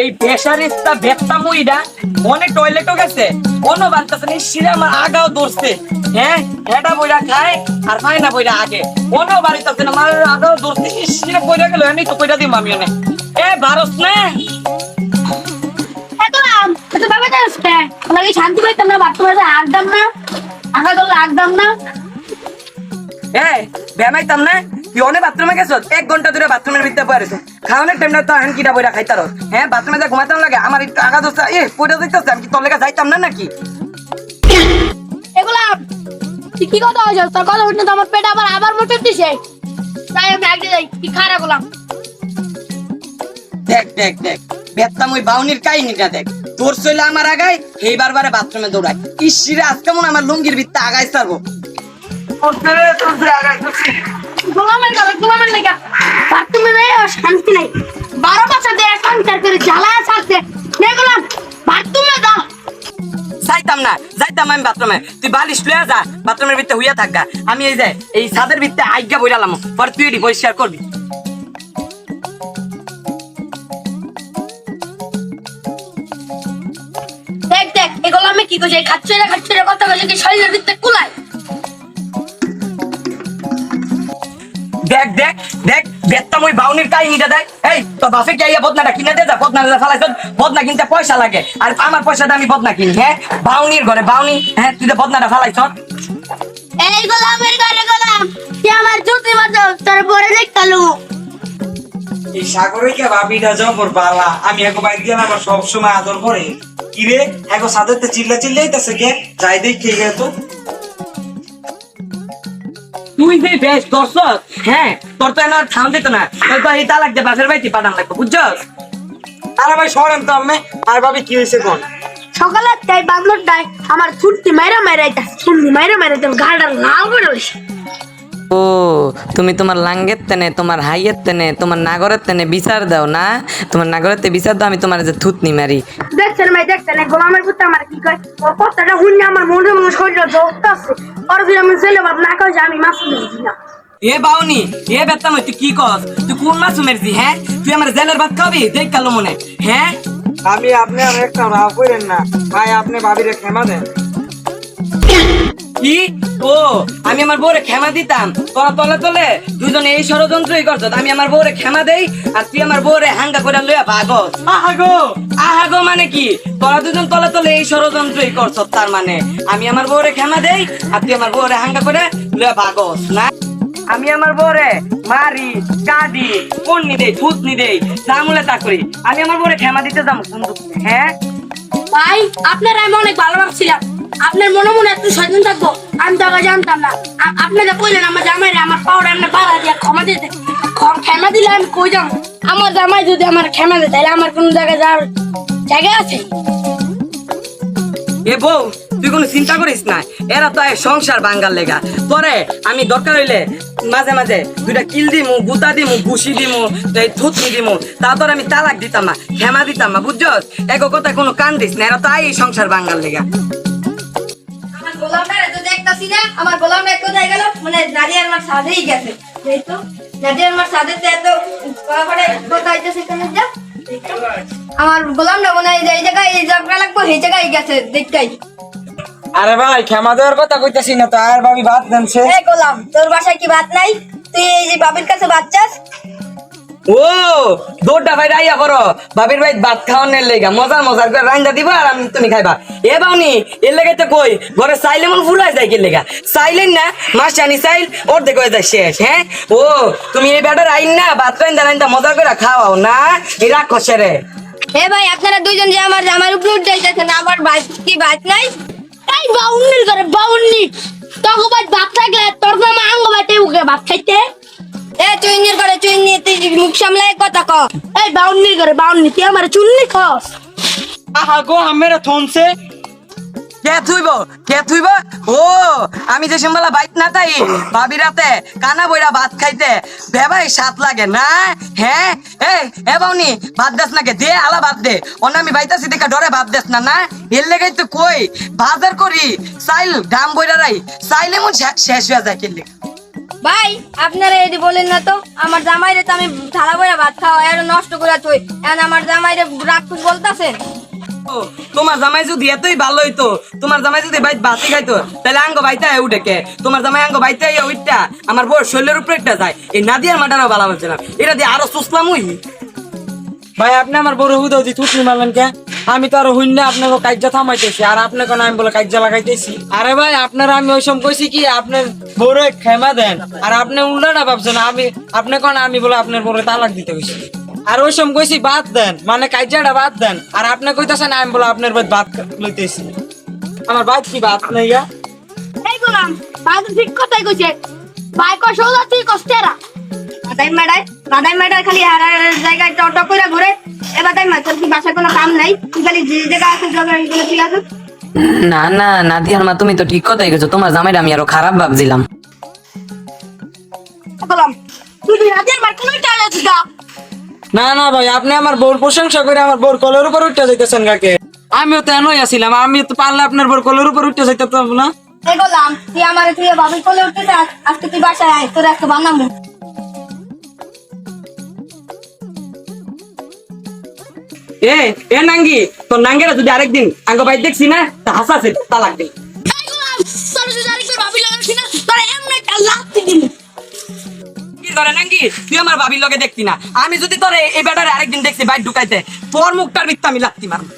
এই বেসারিস্তা বেত্তা মুইডা অনেক টয়লেটও গেছে। অন্য বার্তাছে নি শিরা আমার আগাও দৌড়ছে হ্যাঁ এটা বইরা খায় আর খায় না বইরা আগে। অন্য বাড়িতে আছে না আমার আগাও দৌড়ছে শিরা বইরা গেল আমি তো বইরা দিম আমি অনেক এ ভারস না। শান্তি পাইতাম না? বাথরুমে আগদাম না আগা দল আগদাম না? এ ব্যায়ামাইতাম না? তুই অনেক বাথরুমে গেছ? এক ঘণ্টা ধরে বাথরুমের ভিতরে পড়ে আছিস খাওয়ানোর টাইমটা তো হ্যান কিটা বইরা খাইতার? হ্যাঁ বাথরুমে যা ঘুমাইতাম লাগে আমার একটু আগা দোস্তা এ পড়ে দিতেছে আমি কি তোর লেগে যাইতাম না নাকি? এগুলাম তুই কি কথা হয়েছে তোর কথা শুনে তো আমার পেট আবার আবার মোটে দিছে তাই আমি আগে যাই কি খারাপ গোলাম দেখ দেখ দেখ বেত্তাম ওই বাউনির কাহিনীটা দেখ। তোর চলে আমার আগায় এইবার বারে বাথরুমে দৌড়ায়। ইসিরে আজকে মনে হয় আমার লুঙ্গির ভিত্তে আগায় সারবো গোলামের ঘরে গোলামের লেগা। বাথরুমে যাই শান্তি নাই। বারো বছর ধরে সংসার করে জ্বালায় থাকছে নে গোলাম বাথরুমে যা যাইতাম না যাইতাম আমি বাথরুমে। তুই বালিশ লয়ে যা বাথরুমের ভিতরে হইয়া থাকগা আমি এই যে এই ছাদের ভিতরে আজ্ঞা বইরালাম। পর তুই এটি পরিষ্কার করবি। দেখ দেখ এই আমি কি করছে খাচ্ছি রে খাচ্ছে রে কথা বলে কি শরীরের ভিতরে কুলায়? দেখ দেখ দেখ বেত্তাম ওই বাউনির কাহিনীটা দেখ। এই তো বাপে কে আইয়া বদনাটা কিনে দে যা বদনা ফেলাইছ বদনা কিনতে পয়সা লাগে। আর আমার পয়সাটা আমি বদনা কিনি হ্যাঁ? বাউনির ঘরে বাউনি হ্যাঁ তুই তো বদনাটা ফেলাইছ। এই গোলামের ঘরে গোলাম তুই আমার জুতি বাজাও তোর পরে দেখতালু এই সাগরিকা ভাবিটা জবর বালা আমি এক বাইক গেলাম আমার সবসময় আদর করে। কিরে এক সাদাতে চিল্লা চিল্লাইতেছে কে? যাই দেখে গে তো তুই যে বেশ দর্শক হ্যাঁ তোর তো এনার থাম দিত না। তোর তো এই তালাক দিয়ে বাসের বাড়িতে পাঠান লাগবে, বুঝছস? আরে ভাই, সরেন তো আমি আর ভাবি কি হয়েছে কোন সকালে তাই বান্দরটাই আমার ছুটতি মাইরা মাইরা ছুটতি মাইরা মাইরা তোর গাড়টা লাল করে রয়েছে ও তুমি তোমার লাঙ্গের তেনে তোমার হাইয়ের তেনে তোমার নাগরের তেনে বিচার দাও না? তোমার নাগরের তে বিচার দাও আমি তোমার যে থুতনি মারি। দেখছেন ভাই দেখছেন? গোলামের পুত্র আমার কি কয়? ওর কথাটা শুনে আমার মনে মনে শরীরে ওর যদি আমি ছেলে বাপ না কয় যে আমি মাছ না এ বাউনি এ বেত্তাম তুই কি কস? তুই কোন মাছ মেরছি হ্যাঁ? তুই আমার জেলের ভাত খাবি? দেখ কালো মনে হ্যাঁ? আমি আপনি আর একটা রাগ করেন না। ভাই আপনি ভাবিরে ক্ষমা দেন। কি? ও আমি আমার বউরে ক্ষমা দিতাম। তোরা তলে তলে দুজনে এই ষড়যন্ত্রই করছ আমি আমার বউরে ক্ষমা দেই আর তুই আমার বউরে হাঙ্গা করে লইয়া ভাগস। আহাগো! আহাগো মানে কি? তোরা দুজন তলে তলে এই ষড়যন্ত্রই করছ তার মানে আমি আমার বউরে ক্ষমা দেই আর তুই আমার বউরে হাঙ্গা করে লইয়া ভাগস না? আমি আমার বউরে মারি কাঁদি পন্নি দেই থুতনি দেই জামুলে তা করি। আমি আমার বউরে ক্ষমা দিতে যাম হ্যাঁ? ভাই আপনার আমি অনেক ভালো ভাবছিলাম আপনার মনে মনে একটু সচেতন থাকব। আমি তো আগে জানতাম না। আ- আপনি কইলেন, আমার জামাই আমার পাউডার না বাড়া দিয়ে ক্ষমা দিতে ক্ষমা দিলে আমি কই যাব? আমার জামাই যদি আমার ক্ষমা দেয়, তাহলে আমার কোনো জায়গায় যাওয়ার জায়গা আছে? এ বউ, তুই কোনো চিন্তা করিস না। এরা তো সংসার বাঙ্গাল লেগা। পরে আমি দরকার হইলে মাঝে মাঝে দুইটা কিল দিমু, গুতা দিমু ঘুষি দিমু থুতনি দিমু। তারপর আমি তালাক দিতাম না ক্ষমা দিতাম না বুঝছস? এক কথা কোনো কান দিস না, এরা তো এই সংসার বাঙ্গাল লেগা। গোলামটা এত দেখতাছি না আমার গোলামটা কোথায় গেল? মানে নারিয়ার মার সাজেই গেছে। এই তো নারিয়ার মার সাজেতে এত কড়াকড়ে কথা হইতেছে কেন যা। আমার গোলামটা মনে হয় যে এই জায়গায় এই জায়গা লাগবো এই জায়গায় গেছে দেখতেই আরে ভাই ক্ষমা দেওয়ার কথা কইতাছি না তো আর ভাবি ভাত দেনছে এ গোলাম তোর বাসায় কি ভাত নাই? তুই এই যে বাবির কাছে ভাত চাস? ও, দৌড়টা ভাই রাইয়া করো। বাবির ভাই ভাত খাওয়ানোর লেগা, মজার মজার করে রাইন্দা দিবা আর আমি তুমি খাইবা। এ বাউনি, এর লেগে তো কই, ঘরে চাইলে মন ফুরাই যায় কি লেগা। চাইলেন না মাছ আনি চাইল ওর দেখো যায় শেষ হ্যাঁ? ও, তুমি এই বেটার আইন না, ভাত রাইন্দা রাইন্দা মজা করে খাওয়াও না এই রাক্ষসে রে। হে ভাই, আপনারা দুইজন যে আমার আমার উপরে উঠে যাইতেছেন আমার ভাই কি ভাত নাই? এই বাউন্নির করে বাউন্নি। তোকে ভাই ভাত থাকলে তোর মামা আঙ্গ বাটে উকে ভাত খাইতে। মুখ সামলাই কথা ক। এই বাউন্নির করে বাউন্নি তুই আমার চুন্নি খস আহা গো আমেরা কে থুইব? কে থুইব? ও আমি যে সিম্বালা বাইক না তাই ভাবি রাতে কানা বইরা ভাত খাইতে। বেবাই সাত লাগে না? হ্যাঁ এ এ বাউনি ভাত দেস না কে দে আলা ভাত দে। অন্য আমি বাইতাছি দেখা ডরে ভাত দেস না না? এর লেগাই তো কই? বাজার করি। চাইল দাম বইরা রাই চাইলে মন শেষ হয়ে যায় কেলে ভাই আপনারা এটি বলেন না তো আমার জামাইরে তো আমি থালা বইয়া ভাত খাওয়া আর নষ্ট করে থই। এখন আমার জামাইরে রাক্ষস বলতাছেন তোমার জামাই যদি এতই ভালো হইতো তোমার জামাই যদি বাইত বাতি খাইতো তাহলে আঙ্গ বাইতে আয় উঠে কে? তোমার জামাই আঙ্গ বাইতে আয় উঠটা আমার বউর শরীরের উপরে একটা যায়। এই নাদিয়ার মাটারও ভালো বলছিলাম। এটা দিয়ে আরও সুসলাম হই ভাই আপনি আমার বড় হুদা দি থুতনি মারলেন কে? আমি তো আরও হইন না আপনাকে কাজ্যা থামাইতেছি আর আপনাকে কোন আমি বলে কাজ্যা লাগাইতেছি। আরে ভাই আপনারা আমি ওই সময় কইছি কি আপনার বড় ক্ষমা দেন। আর আপনি উল্টাটা ভাবছেন, আমি আপনি কোন, আমি বলে আপনার বড় তালাক দিতে হইছি। আর ওই সময় কইছি, বাদ দেন। মানে কাজ্যাটা বাদ দেন। আর আপনি কইতাছেন, আমি বলে আপনার বাদ বাদ লইতেছি। আমার বাদ কি বাদ নাই গা? এই গোলাম তো ঠিক কথাই কইছে। ভাই কয়, সৌদা তুই কষ্টেরা বাদাই মাডাই বাদাই মাডাই খালি আর জায়গায় টট করে ঘুরে। এ বাদাই মা কি বাসায় কোনো কাম নাই? তুই খালি যে জায়গা আছে এগুলো তুই আছে? না না নাদিয়ার মা তুমি তো ঠিক কথাই গেছো তোমার জামাইটা আমি আরও খারাপ ভাবছিলাম। না না ভাই আপনি আমার বউর প্রশংসা করে আমার বউর কলের উপর উঠতে যাইতেছেন কাকে আমিও তো এনই আছিলাম আমি তো পারলে আপনার বউর কলের উপর উঠতে যাইতাম না? এই গোলাম তুই আমার তুই ভাবি কোলে উঠতে আজকে তুই বাসায় আয় তোর একটা বানাবো। এ এ নাঙ্গি তোর নাঙ্গেরা যদি আরেকদিন আঙ্গ বাইর দেখছি না তা হাসাছে তালাক দিই তুই আমার ভাবির লগে দেখতি না। আমি যদি তোর এই বেটারে আরেকদিন দেখছি বাইক ঢুকাইতে তোর মুখটার মিথ্যা আমি লাগতি মারবো।